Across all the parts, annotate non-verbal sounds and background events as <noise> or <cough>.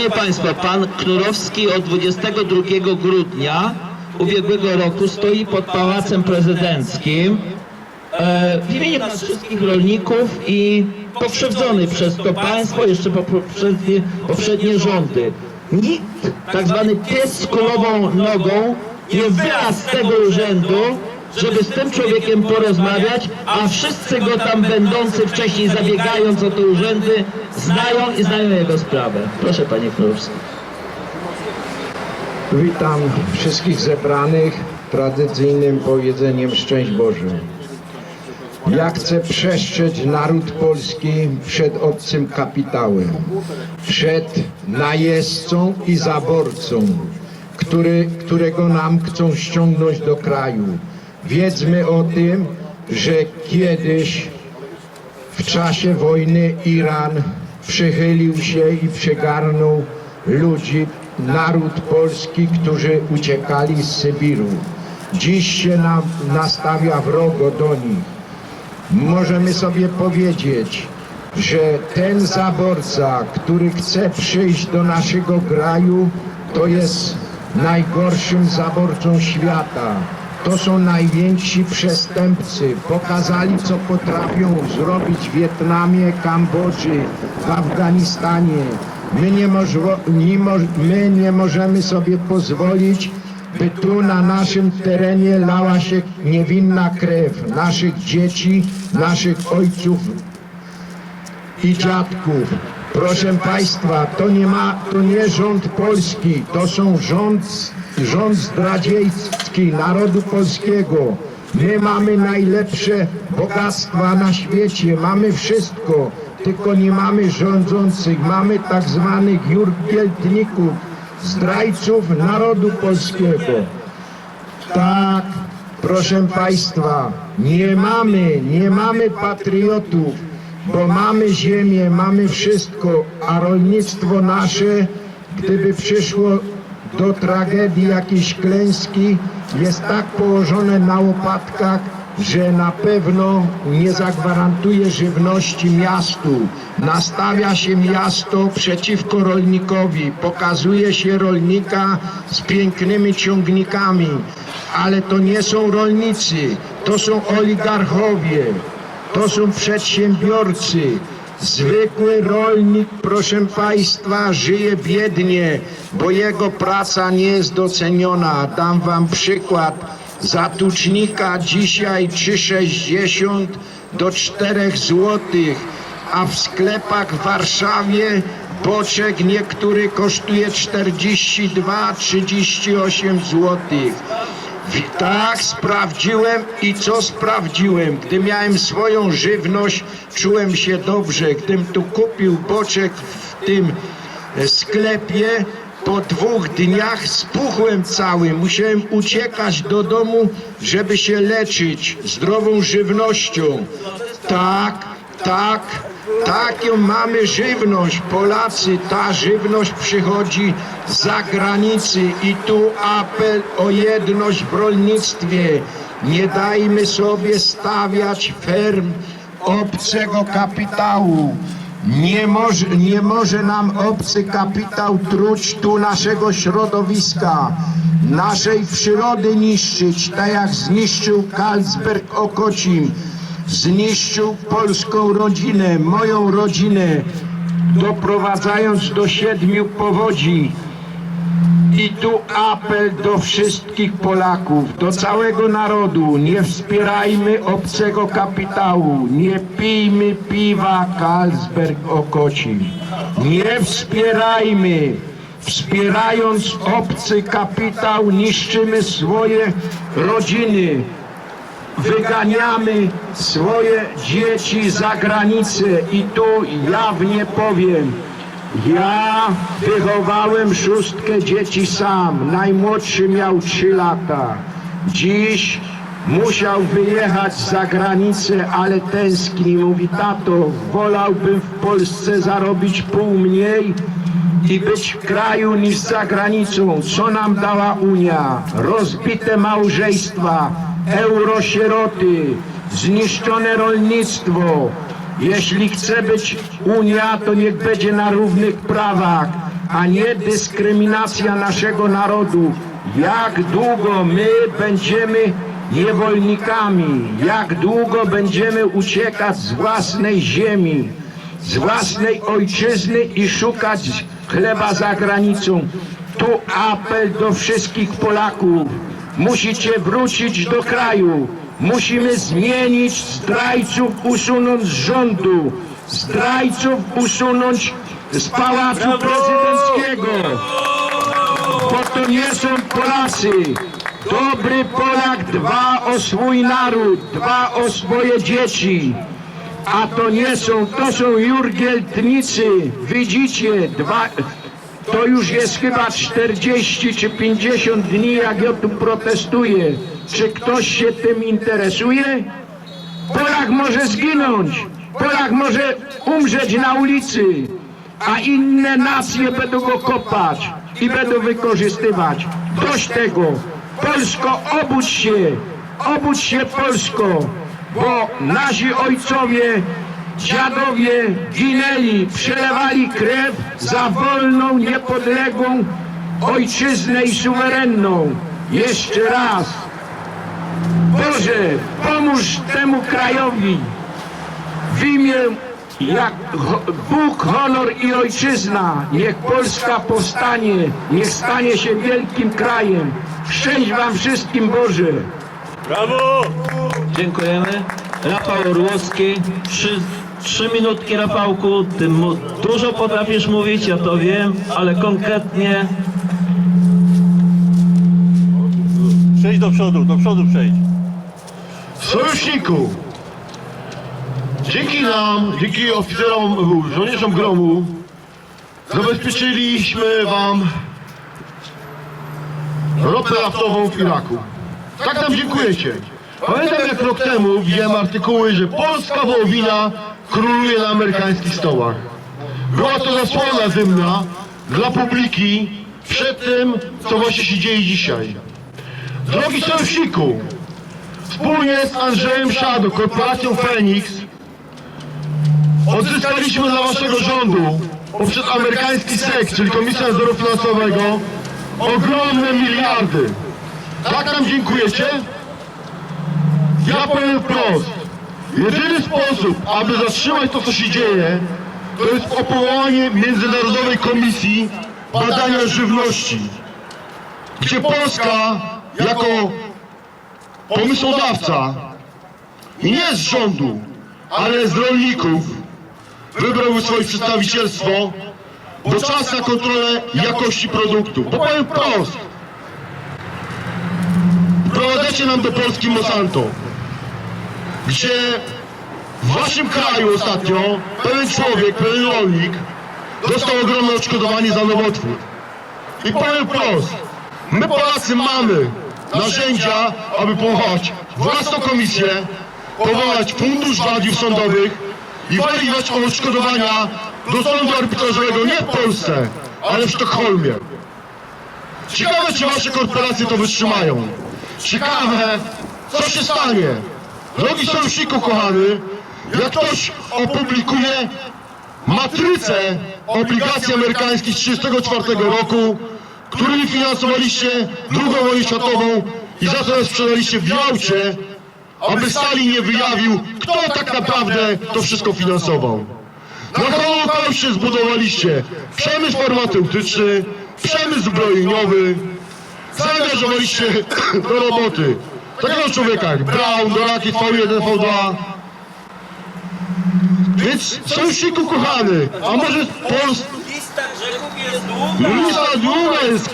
Proszę Państwa, pan Knurowski od 22 grudnia ubiegłego roku stoi pod Pałacem Prezydenckim e, w imieniu nas wszystkich rolników i pokrzywdzony przez to państwo, jeszcze poprzednie, poprzednie rządy. Nikt, tak zwany pies z kulową nogą, nie wylazł z tego urzędu, żeby z tym człowiekiem porozmawiać, a wszyscy go tam będący wcześniej zabiegając o te urzędy znają i znają jego sprawę. Proszę Panie Królewski. Witam wszystkich zebranych tradycyjnym powiedzeniem Szczęść Boże. Ja chcę przestrzec naród polski przed obcym kapitałem, przed najeźdźcą i zaborcą, który, którego nam chcą ściągnąć do kraju. Wiedzmy o tym, że kiedyś w czasie wojny Iran przychylił się i przygarnął ludzi, naród polski, którzy uciekali z Sybiru. Dziś się nam nastawia wrogo do nich. Możemy sobie powiedzieć, że ten zaborca, który chce przyjść do naszego kraju, to jest najgorszym zaborcą świata. To są najwięksi przestępcy. Pokazali, co potrafią zrobić w Wietnamie, Kambodży, w Afganistanie. My nie, możwo, nie, moż, my nie możemy sobie pozwolić, by tu na naszym terenie lała się niewinna krew naszych dzieci, naszych ojców i dziadków. Proszę Państwa, to nie ma, to nie rząd polski, to są rząd, rząd zdradziecki narodu polskiego. My mamy najlepsze bogactwa na świecie, mamy wszystko, tylko nie mamy rządzących, mamy tak zwanych jurgieltników, zdrajców narodu polskiego. Tak, proszę Państwa, nie mamy, nie mamy patriotów, bo mamy ziemię, mamy wszystko, a rolnictwo nasze, gdyby przyszło do tragedii jakiejś klęski, jest tak położone na łopatkach, że na pewno nie zagwarantuje żywności miastu. Nastawia się miasto przeciwko rolnikowi, pokazuje się rolnika z pięknymi ciągnikami, ale to nie są rolnicy, to są oligarchowie, to są przedsiębiorcy. Zwykły rolnik, proszę Państwa, żyje biednie, bo jego praca nie jest doceniona. Dam Wam przykład. Za tucznika dzisiaj 3,60 do 4 złotych, a w sklepach w Warszawie boczek niektóry kosztuje 42-38 złotych. Tak, sprawdziłem i co sprawdziłem? Gdy miałem swoją żywność, czułem się dobrze. Gdym tu kupił boczek w tym e, sklepie, po dwóch dniach spuchłem cały. Musiałem uciekać do domu, żeby się leczyć zdrową żywnością. Tak, tak, taką mamy żywność. Polacy, ta żywność przychodzi z zagranicy i tu apel o jedność w rolnictwie. Nie dajmy sobie stawiać ferm obcego kapitału. Nie może, nie może nam obcy kapitał truć tu naszego środowiska, naszej przyrody niszczyć, tak jak zniszczył Karlsberg Okocim, zniszczył polską rodzinę, moją rodzinę, doprowadzając do siedmiu powodzi. I tu apel do wszystkich Polaków, do całego narodu. Nie wspierajmy obcego kapitału. Nie pijmy piwa Carlsberg Okocim. Nie wspierajmy. Wspierając obcy kapitał niszczymy swoje rodziny. Wyganiamy swoje dzieci za granicę i tu jawnie powiem, ja wychowałem szóstkę dzieci sam. Najmłodszy miał trzy lata. Dziś musiał wyjechać za granicę, ale tęskni. Mówi, tato, wolałbym w Polsce zarobić pół mniej i być w kraju niż za granicą. Co nam dała Unia? Rozbite małżeństwa, eurosieroty, zniszczone rolnictwo, jeśli chce być Unia, to niech będzie na równych prawach, a nie dyskryminacja naszego narodu. Jak długo my będziemy niewolnikami, jak długo będziemy uciekać z własnej ziemi, z własnej ojczyzny i szukać chleba za granicą. Tu apel do wszystkich Polaków. Musicie wrócić do kraju. Musimy zmienić zdrajców, usunąć z rządu. Zdrajców usunąć z pałacu prezydenckiego. Bo to nie są Polacy. Dobry Polak dba o swój naród, dba o swoje dzieci. A to nie są, to są jurgieltnicy. Widzicie, dwa, to już jest chyba 40 czy 50 dni, jak ja tu protestuję. Czy ktoś się tym interesuje? Polak może zginąć. Polak może umrzeć na ulicy, a inne nacje będą go kopać i będą wykorzystywać. Dość tego. Polsko, obudź się. Obudź się Polsko, bo nasi ojcowie, dziadowie ginęli, przelewali krew za wolną, niepodległą ojczyznę i suwerenną. Jeszcze raz. Boże, pomóż temu krajowi w imię jak ho- Bóg, honor i ojczyzna. Niech Polska powstanie, niech stanie się wielkim krajem. Szczęść wam wszystkim Boże. Brawo! Dziękujemy. Rafał Orłowski, trzy minutki Rafałku, ty mu, dużo potrafisz mówić, ja to wiem, ale konkretnie Przejdź do przodu, do przodu przejdź. Sojuszniku, dzięki nam, dzięki oficerom, żołnierzom gromu, zabezpieczyliśmy wam ropę naftową w Iraku. Tak nam dziękujecie. Pamiętam jak rok temu widziałem artykuły, że polska wołowina króluje na amerykańskich stołach. Była to zasłona dymna dla publiki przed tym, co właśnie się dzieje dzisiaj. Drogi sojuszniku, Wspólnie z Andrzejem Szado, korporacją Phoenix, odzyskaliśmy dla waszego rządu poprzez amerykański SEC, czyli Komisję Nadzoru Finansowego, ogromne miliardy. Tak nam dziękujecie? Ja powiem wprost. Jedyny sposób, aby zatrzymać to, co się dzieje, to jest powołanie Międzynarodowej Komisji Badania Żywności, gdzie Polska jako pomysłodawca nie z rządu, ale z rolników wybrał swoje przedstawicielstwo, bo czas na kontrolę jakości produktu. Bo powiem wprost, wprowadzacie nam do Polski Monsanto, gdzie w waszym kraju ostatnio pewien człowiek, pewien rolnik dostał ogromne odszkodowanie za nowotwór. I powiem wprost, my Polacy mamy narzędzia, aby powołać własną komisję, powołać fundusz wadiów sądowych i waliwać odszkodowania do sądu arbitrażowego nie w Polsce, ale w Sztokholmie. Ciekawe, czy wasze korporacje to wytrzymają. Ciekawe, co się stanie. Drogi sojuszniku kochany, jak ktoś opublikuje matrycę obligacji amerykańskich z 1934 roku, którymi finansowaliście II wojnę światową i za to sprzedaliście w Jałcie, aby Stalin nie wyjawił, kto tak naprawdę to wszystko finansował. Na Holokauście zbudowaliście przemysł farmaceutyczny, przemysł zbrojeniowy, zaangażowaliście <coughs> do roboty takiego człowieka jak Brown, do rakiet V1, V2, więc sojuszniku kochany, a może Polska Lista grzechów jest długa. Lista długa jest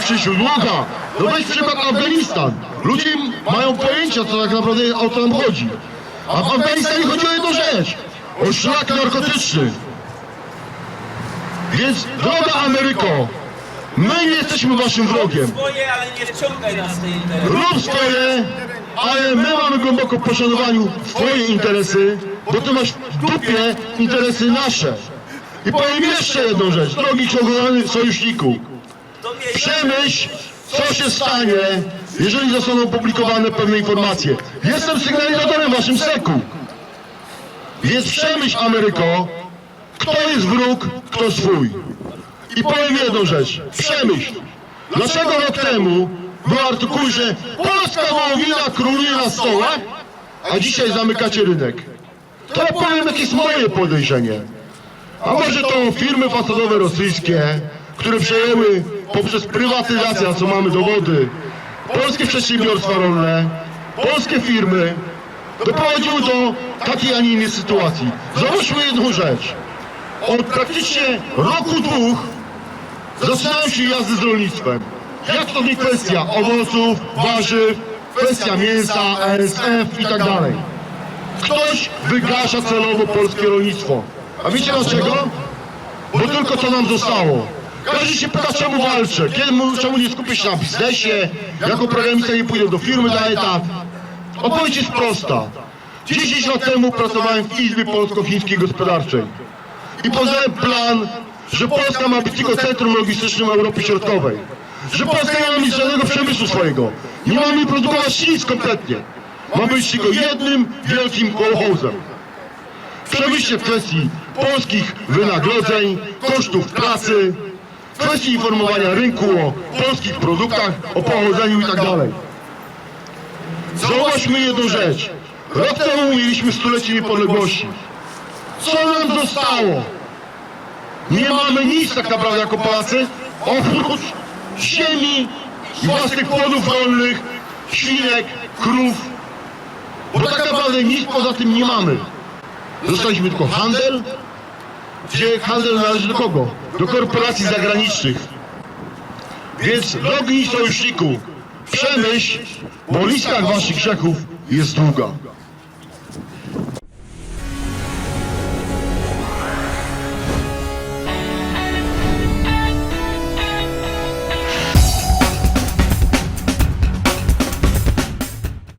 Krzysiu, długa. No weź przykład Afganistan. Ludzie mają pojęcia, co tak naprawdę o co nam chodzi. A w Afganistanie chodzi o jedną rzecz. O szlak narkotyczny. Więc droga Ameryko, my nie jesteśmy waszym wrogiem. Swoje, ale nie wciągaj nas w te interesy. Rób swoje, ale my mamy głęboko w poszanowaniu twoje interesy, bo ty masz w dupie interesy nasze. I powiem jeszcze jedną rzecz, drogi kochany sojuszniku. Przemyśl, co się stanie, jeżeli zostaną opublikowane pewne informacje. Jestem sygnalizatorem waszym seku. Więc przemyśl, Ameryko, kto jest wróg, kto swój. I powiem jedną rzecz. Przemyśl. Dlaczego rok temu był artykuł, że polska wołowina króluje na stołach, a dzisiaj zamykacie rynek? To ja powiem, jakie jest moje podejrzenie. A może to firmy fasadowe rosyjskie, które przejęły poprzez prywatyzację, co mamy dowody, polskie przedsiębiorstwa rolne, polskie firmy, doprowadziły do takiej, a nie innej sytuacji. Zobaczmy jedną rzecz. Od praktycznie roku, dwóch zaczynają się jazdy z rolnictwem. Jak to nie kwestia owoców, warzyw, kwestia mięsa, ASF i tak dalej. Ktoś wygasza celowo polskie rolnictwo. A wiecie dlaczego? Bo tylko co nam zostało. Każdy się pyta, czemu walczę, kiedy, czemu nie skupię się na biznesie, jako programista nie pójdę do firmy na etat. Odpowiedź jest prosta. 10 lat temu pracowałem w Izbie Polsko-Chińskiej Gospodarczej i poznałem plan, że Polska ma być tylko centrum logistycznym Europy Środkowej. Że Polska nie ma mieć żadnego przemysłu swojego. Nie mamy produkować nic kompletnie. Ma być tylko jednym wielkim kołchozem. Przemyślcie w kwestii polskich wynagrodzeń, kosztów pracy, kwestii informowania rynku o polskich produktach, o pochodzeniu i tak. Zauważmy jedną rzecz. Rok temu mieliśmy stulecie niepodległości. Co nam zostało? Nie mamy nic tak naprawdę jako Polacy, oprócz ziemi i własnych płodów rolnych, świnek, krów. Bo tak naprawdę nic poza tym nie mamy. Zostaliśmy tylko handel, gdzie handel należy do kogo? Do korporacji zagranicznych. Więc drogi sojuszniku, przemyśl, bo lista waszych grzechów jest długa.